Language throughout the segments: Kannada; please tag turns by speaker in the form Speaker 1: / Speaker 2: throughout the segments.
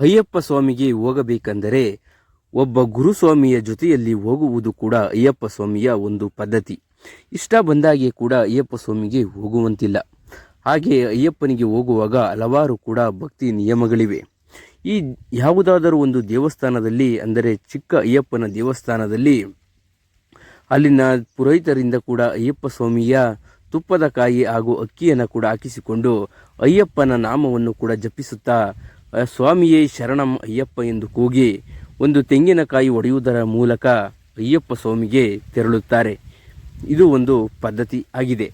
Speaker 1: ಅಯ್ಯಪ್ಪ ಸ್ವಾಮಿಗೆ ಹೋಗಬೇಕೆಂದರೆ ಒಬ್ಬ ಗುರುಸ್ವಾಮಿಯ ಜೊತೆಯಲ್ಲಿ ಹೋಗುವುದು ಕೂಡ ಅಯ್ಯಪ್ಪ ಸ್ವಾಮಿಯ ಒಂದು ಪದ್ಧತಿ. ಇಷ್ಟ ಬಂದಾಗೆ ಕೂಡ ಅಯ್ಯಪ್ಪ ಸ್ವಾಮಿಗೆ ಹೋಗುವಂತಿಲ್ಲ. ಹಾಗೆ ಅಯ್ಯಪ್ಪನಿಗೆ ಹೋಗುವಾಗ ಹಲವಾರು ಕೂಡ ಭಕ್ತಿ ನಿಯಮಗಳಿವೆ. ಈ ಯಾವುದಾದರೂ ಒಂದು ದೇವಸ್ಥಾನದಲ್ಲಿ, ಅಂದರೆ ಚಿಕ್ಕ ಅಯ್ಯಪ್ಪನ ದೇವಸ್ಥಾನದಲ್ಲಿ, ಅಲ್ಲಿನ ಪುರೋಹಿತರಿಂದ ಕೂಡ ಅಯ್ಯಪ್ಪ ಸ್ವಾಮಿಯ ತುಪ್ಪದ ಕಾಯಿ ಹಾಗೂ ಅಕ್ಕಿಯನ್ನು ಕೂಡ ಹಾಕಿಸಿಕೊಂಡು ಅಯ್ಯಪ್ಪನ ನಾಮವನ್ನು ಕೂಡ ಜಪಿಸುತ್ತಾ ಸ್ವಾಮಿಯೇ ಶರಣಂ ಅಯ್ಯಪ್ಪ ಎಂದು ಕೂಗಿ ಒಂದು ತೆಂಗಿನಕಾಯಿ ಒಡೆಯುವುದರ ಮೂಲಕ ಅಯ್ಯಪ್ಪ ಸ್ವಾಮಿಗೆ ತೆರಳುತ್ತಾರೆ. ಇದು ಒಂದು ಪದ್ಧತಿ ಆಗಿದೆ.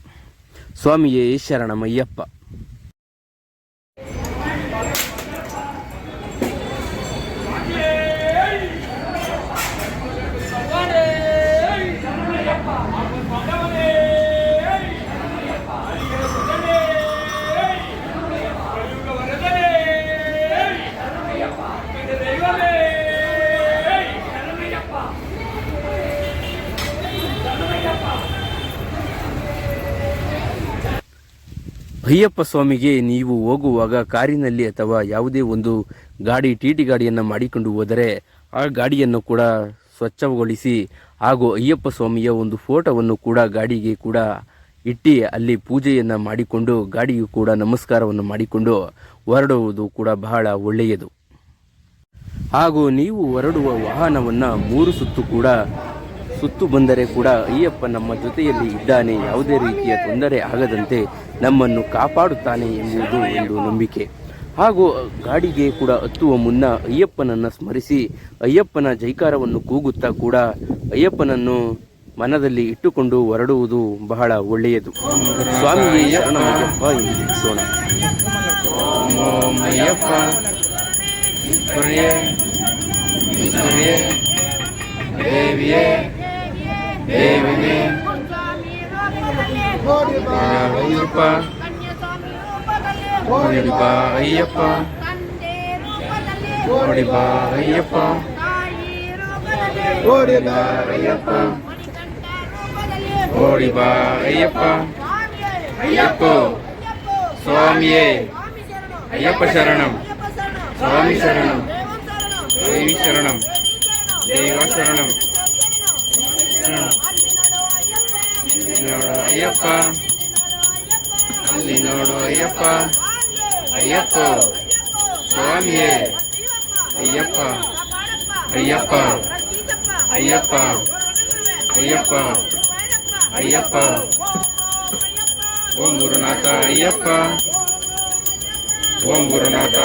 Speaker 1: ಸ್ವಾಮಿಯೇ ಶರಣಂ ಅಯ್ಯಪ್ಪ ಸ್ವಾಮಿಗೆ ನೀವು ಹೋಗುವಾಗ ಕಾರಿನಲ್ಲಿ ಅಥವಾ ಯಾವುದೇ ಒಂದು ಗಾಡಿ, ಟಿ ಟಿ ಗಾಡಿಯನ್ನು ಮಾಡಿಕೊಂಡು ಹೋದರೆ ಆ ಗಾಡಿಯನ್ನು ಕೂಡ ಸ್ವಚ್ಛಗೊಳಿಸಿ ಹಾಗೂ ಅಯ್ಯಪ್ಪ ಸ್ವಾಮಿಯ ಒಂದು ಫೋಟೋವನ್ನು ಕೂಡ ಗಾಡಿಗೆ ಕೂಡ ಇಟ್ಟು ಅಲ್ಲಿ ಪೂಜೆಯನ್ನು ಮಾಡಿಕೊಂಡು ಗಾಡಿಗೂ ಕೂಡ ನಮಸ್ಕಾರವನ್ನು ಮಾಡಿಕೊಂಡು ಹೊರಡುವುದು ಕೂಡ ಬಹಳ ಒಳ್ಳೆಯದು. ಹಾಗೂ ನೀವು ಹೊರಡುವ ವಾಹನವನ್ನು ಮೂರು ಸುತ್ತು ಕೂಡ ಸುತ್ತು ಬಂದರೆ ಕೂಡ ಅಯ್ಯಪ್ಪ ನಮ್ಮ ಜೊತೆಯಲ್ಲಿ ಇದ್ದಾನೆ. ಯಾವುದೇ ರೀತಿಯ ತೊಂದರೆ ಆಗದಂತೆ ನಮ್ಮನ್ನು ಕಾಪಾಡುತ್ತಾನೆ ಎಂಬುದು ಒಂದು ನಂಬಿಕೆ. ಹಾಗೂ ಗಾಡಿಗೆ ಕೂಡ ಹತ್ತುವ ಮುನ್ನ ಅಯ್ಯಪ್ಪನನ್ನು ಸ್ಮರಿಸಿ ಅಯ್ಯಪ್ಪನ ಜೈಕಾರವನ್ನು ಕೂಗುತ್ತಾ ಕೂಡ ಅಯ್ಯಪ್ಪನನ್ನು ಮನದಲ್ಲಿ ಇಟ್ಟುಕೊಂಡು ಹೊರಡುವುದು ಬಹಳ ಒಳ್ಳೆಯದು. ಸ್ವಾಮಿಯೇ ಶರಣಮಯ್ಯಪ್ಪ ಎಂದು
Speaker 2: ಓಂ ಅಯ್ಯಪ್ಪ. ಅಯ್ಯಪ್ಪ ಓಡಿ ಬಾ ಅಯ್ಯಪ್ಪ ಓಡಿ ಬಾ ಅಯ್ಯಪ್ಪ ಓಡಿ ಬಾ ಅಯ್ಯಪ್ಪ ಓಡಿ ಬಾ ಅಯ್ಯಪ್ಪ ಅಯ್ಯಪ್ಪ ಸ್ವಾಮಿಯೇ ಅಯ್ಯಪ್ಪ ಶರಣಂ ಸ್ವಾಮಿ ಶರಣಂ ದೇವಿ ಅಲ್ಲಿ ನೋಡು ಅಯ್ಯಪ್ಪ. ಅಯ್ಯಪ್ಪ. ಸ್ವಾಮಿಯೇ. ಅಯ್ಯಪ್ಪ. ಅಯ್ಯಪ್ಪ. ಅಯ್ಯಪ್ಪ. ಅಯ್ಯಪ್ಪ. ಅಯ್ಯಪ್ಪ. ಓಂ ಗುರುನಾಥ ಅಯ್ಯಪ್ಪ. ಓಂ ಗುರುನಾಥ.